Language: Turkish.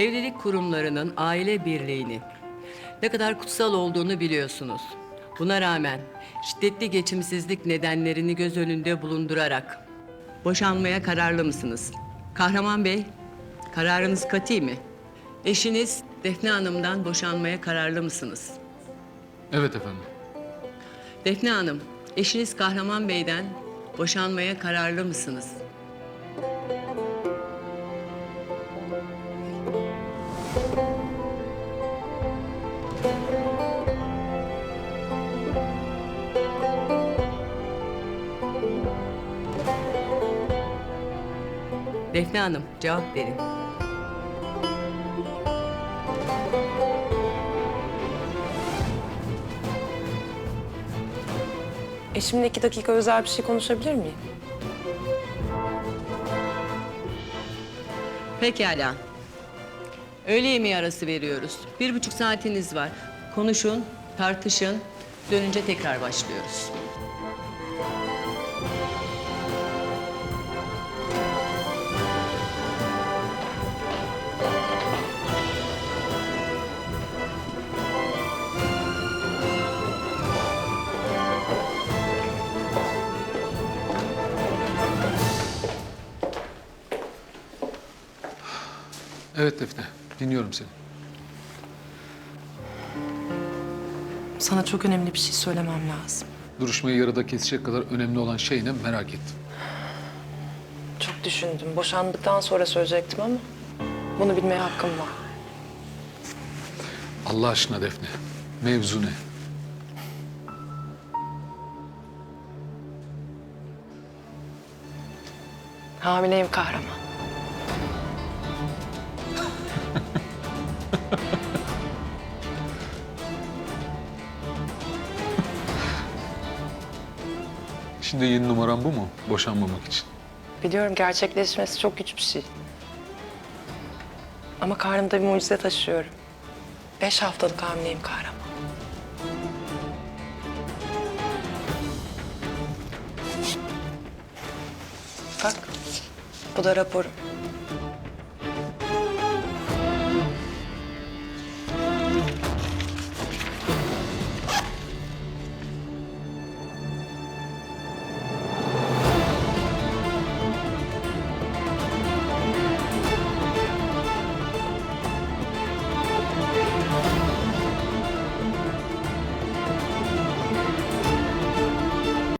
Evlilik kurumlarının aile birliğini ne kadar kutsal olduğunu biliyorsunuz. Buna rağmen şiddetli geçimsizlik nedenlerini göz önünde bulundurarak boşanmaya kararlı mısınız? Kahraman Bey, kararınız kati mi? Eşiniz Defne Hanım'dan boşanmaya kararlı mısınız? Evet efendim. Defne Hanım, eşiniz Kahraman Bey'den boşanmaya kararlı mısınız? Defne Hanım, cevap verin. Eşimle iki dakika özel bir şey konuşabilir miyim? Pekala. Öğle yemeği arası veriyoruz. Bir buçuk saatiniz var. Konuşun, tartışın. Dönünce tekrar başlıyoruz. Evet Defne. Dinliyorum seni. Sana çok önemli bir şey söylemem lazım. Duruşmayı yarıda kesecek kadar önemli olan şey ne merak ettim. Çok düşündüm. Boşandıktan sonra söyleyecektim ama bunu bilmeye hakkım var. Allah aşkına Defne. Mevzu ne? Hamileyim kahraman. Şimdi yeni numaran bu mu? Boşanmamak için. Biliyorum gerçekleşmesi çok güç bir şey. Ama karnımda bir mucize taşıyorum. Beş haftalık hamileyim kahraman. Bak, bu da raporum.